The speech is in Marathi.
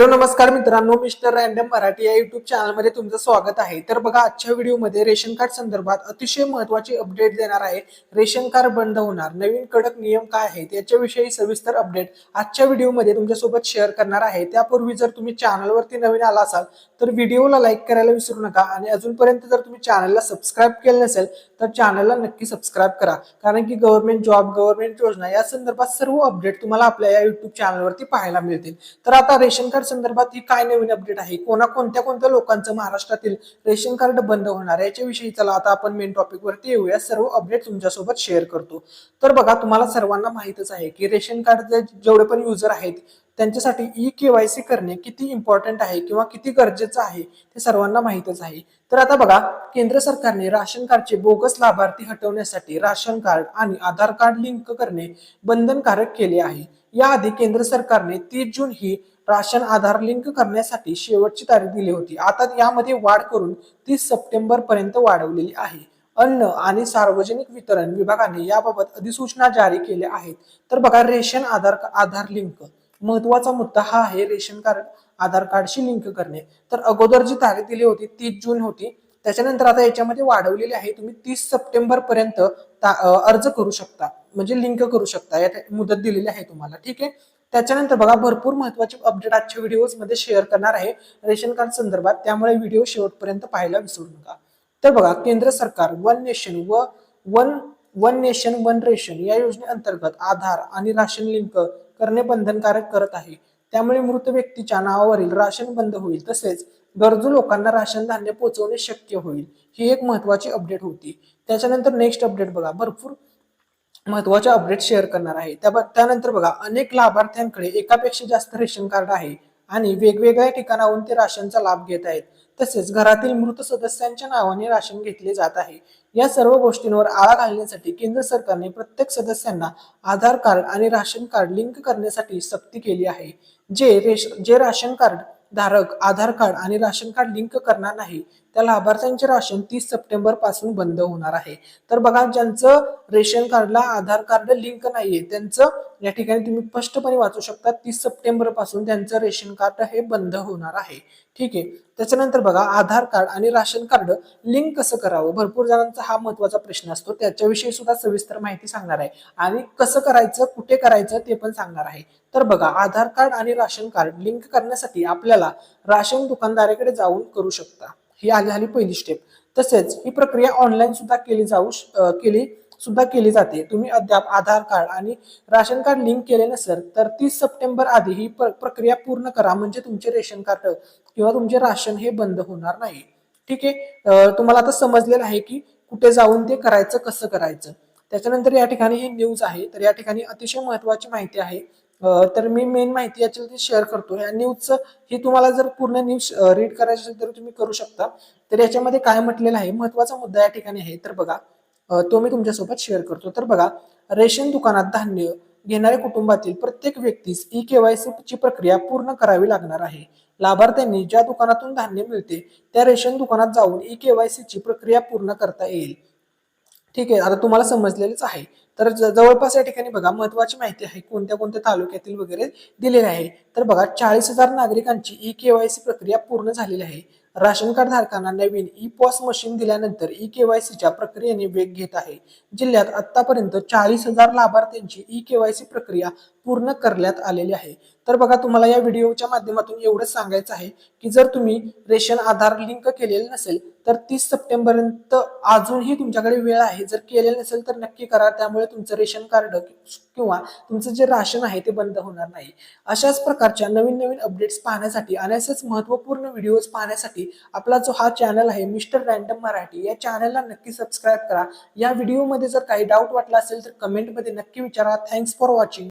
हॅलो नमस्कार मित्रांनो मिस्टर रँडम मराठी या युट्यूब चॅनलमध्ये तुमचं स्वागत आहे. तर बघा आजच्या व्हिडिओमध्ये रेशन कार्ड संदर्भात अतिशय महत्वाची अपडेट देणार आहे. रेशन कार्ड बंद होणार. नवीन कडक नियम काय आहेत याच्याविषयी सविस्तर अपडेट आजच्या व्हिडिओमध्ये तुमच्यासोबत शेअर करणार आहे. त्यापूर्वी जर तुम्ही चॅनलवरती नवीन आला असाल तर व्हिडिओला लाईक करायला विसरू नका आणि अजूनपर्यंत जर तुम्ही चॅनलला सबस्क्राईब केलं नसेल तर चॅनलला नक्की सबस्क्राईब करा. कारण की गव्हर्नमेंट जॉब गव्हर्नमेंट योजना या संदर्भात सर्व अपडेट तुम्हाला आपल्या या युट्यूब चॅनलवरती पाहायला मिळतील. तर आता रेशन कार्ड संदर्भात ही काय नवीन अपडेट आहे? कोणा कोणत्या कोणत्या लोकांचं महाराष्ट्रातील रेशन कार्ड बंद होणार याच्याविषयी चला आता आपण मेन टॉपिक वरती येऊया. सर्व अपडेट तुमच्यासोबत शेअर करतो. तर बघा तुम्हाला सर्वांना माहितच आहे की रेशन कार्डचे जेवढे पण युजर आहेत त्यांच्यासाठी ई केवायसी करणे किती इम्पॉर्टंट आहे किंवा किती गरजेचं आहे ते सर्वांना माहितच आहे. तर आता बघा केंद्र सरकारने राशन कार्डचे बोगस लाभार्थी हटवण्यासाठी राशन कार्ड आणि आधार कार्ड लिंक करणे बंधनकारक केले आहे. याआधी केंद्र सरकारने तीस जून ही राशन आधार लिंक करण्यासाठी शेवटची तारीख दिली होती. आता यामध्ये वाढ करून तीस सप्टेंबर पर्यंत वाढवलेली आहे. अन्न आणि सार्वजनिक वितरण विभागाने याबाबत अधिसूचना जारी केल्या आहेत. तर बघा रेशन आधार आधार लिंक. महत्त्वाचा मुद्दा हा आहे रेशन कार्ड आधार कार्डशी लिंक करणे. तर अगोदर जी तारीख दिली होती तीस जून होती. त्याच्यानंतर आता याच्यामध्ये वाढवलेली आहे तुम्ही तीस सप्टेंबर पर्यंत ता- अर्ज करू शकता. म्हणजे लिंक करू शकता. यात मुदत दिलेली आहे तुम्हाला. ठीक आहे? त्याच्यानंतर बघा भरपूर महत्त्वाचे अपडेट आजच्या व्हिडिओजमध्ये शेअर करणार आहे. रेशन कार्ड संदर्भात त्यामुळे व्हिडिओ शेवटपर्यंत पाहायला विसरू नका. तर बघा केंद्र सरकार वन नेशन व one one nation one ration या योजनेअंतर्गत आधार आणि राशन लिंक करणे बंधनकारक करत आहे. त्यामुळे मृत व्यक्तीच्या नावावरील राशन बंद होईल तसेच गरजू लोकांना राशन धान्य पोहोचवणे शक्य होईल ही एक महत्वाची अपडेट होती. त्याच्यानंतर नेक्स्ट अपडेट बघा भरपूर महत्त्वाचे अपडेट शेअर करणार आहे. त्या त्यानंतर बघा अनेक लाभार्थ्यांकडे एकापेक्षा जास्त रेशन कार्ड आहे आणि वेगवेगळ्या ठिकाणाहून ते राशनचा लाभ घेत आहेत. तसेच घरातील मृत सदस्यांच्या नावाने राशन घेतले जात आहे. या सर्व गोष्टींवर आळा घालण्यासाठी केंद्र सरकारने प्रत्येक सदस्यांना आधार कार्ड आणि राशन कार्ड लिंक करण्यासाठी सक्ती केली आहे. जे रेश जे राशन कार्ड धारक आधार कार्ड आणि राशन कार्ड लिंक करणार नाही त्या लाभार्थ्यांचे राशन तीस सप्टेंबरपासून बंद होणार आहे. तर बघा ज्यांचं रेशन कार्डला आधार कार्ड लिंक नाहीये त्यांचं या ठिकाणी तुम्ही स्पष्टपणे वाचू शकता तीस सप्टेंबरपासून त्यांचं रेशन कार्ड हे बंद होणार आहे. ठीक आहे. त्याच्यानंतर बघा आधार कार्ड आणि राशन कार्ड लिंक कसं करावं? भरपूर जणांचा हा महत्त्वाचा प्रश्न असतो. त्याच्याविषयी सुद्धा सविस्तर माहिती सांगणार आहे. आणि कसं करायचं कुठे करायचं ते पण सांगणार आहे. तर बघा आधार कार्ड आणि राशन कार्ड लिंक करण्यासाठी आपल्याला राशन दुकानदाराकडे जाऊन करू शकता. ही आली झाली पहिली स्टेप तसेच ही प्रक्रिया ऑनलाईन सुद्धा केली जाऊ केली सुद्धा केली जाते. तुम्ही अद्याप आधार कार्ड आणि राशन कार्ड लिंक केले नसेल तर तीस सप्टेंबर आधी ही प्र- प्रक्रिया पूर्ण करा. म्हणजे तुमचे रेशन कार्ड किंवा तुमचे राशन हे बंद होणार नाही. ठीक आहे? तुम्हाला आता समजलेलं आहे की कुठे जाऊन ते करायचं कसं करायचं. त्याच्यानंतर या ठिकाणी ही न्यूज आहे. तर या ठिकाणी अतिशय महत्वाची माहिती आहे. तर मी मेन माहिती याच्यावरती शेअर करतो. या न्यूजचं ही तुम्हाला जर पूर्ण न्यूज रीड करायची असेल तर तुम्ही करू शकता. तर याच्यामध्ये काय म्हटलेलं आहे? महत्त्वाचा मुद्दा या ठिकाणी आहे. तर बघा तो मी तुमच्यासोबत शेअर करतो. तर बघा रेशन दुकानात धान्य घेणाऱ्या कुटुंबातील प्रत्येक व्यक्तीस ई केवायसी ची प्रक्रिया पूर्ण करावी लागणार आहे. लाभार्थ्यांनी ज्या दुकानातून धान्य मिळते त्या रेशन दुकानात जाऊन ई केवायसी ची प्रक्रिया पूर्ण करता येईल. ठीक आहे आता तुम्हाला समजलेलंच आहे. तर जवळपास या ठिकाणी बघा महत्वाची माहिती आहे कोणत्या कोणत्या तालुक्यातील वगैरे दिलेली आहे. तर बघा चाळीस हजार नागरिकांची ई केवायसी प्रक्रिया पूर्ण झालेली आहे. राशन कार्ड धारकांना नवीन ई पॉस मशीन दिल्यानंतर ई केवायसीच्या प्रक्रियेने वेग घेत आहे. जिल्ह्यात आतापर्यंत चाळीस हजार लाभार्थ्यांची ई केवायसी प्रक्रिया पूर्ण करण्यात आलेली आहे. तर बघा तुम्हाला या व्हिडिओच्या माध्यमातून एवढंच सांगायचं आहे की जर तुम्ही रेशन आधार लिंक केलेलं नसेल तर तीस सप्टेंबर पर्यंत अजूनही तुमच्याकडे वेळ आहे. जर केलेलं नसेल तर नक्की करा. त्यामुळे तुमचं रेशन कार्ड किंवा तुमचं जे राशन आहे ते बंद होणार नाही. अशाच प्रकारच्या नवीन नवीन अपडेट्स पाहण्यासाठी आणि असेच महत्त्वपूर्ण व्हिडिओज पाहण्यासाठी आपला जो हा चॅनल आहे मिस्टर रँडम मराठी या चॅनलला नक्की सबस्क्राईब करा. या व्हिडिओमध्ये जर काही डाऊट वाटला असेल तर कमेंटमध्ये नक्की विचारा. Thanks for watching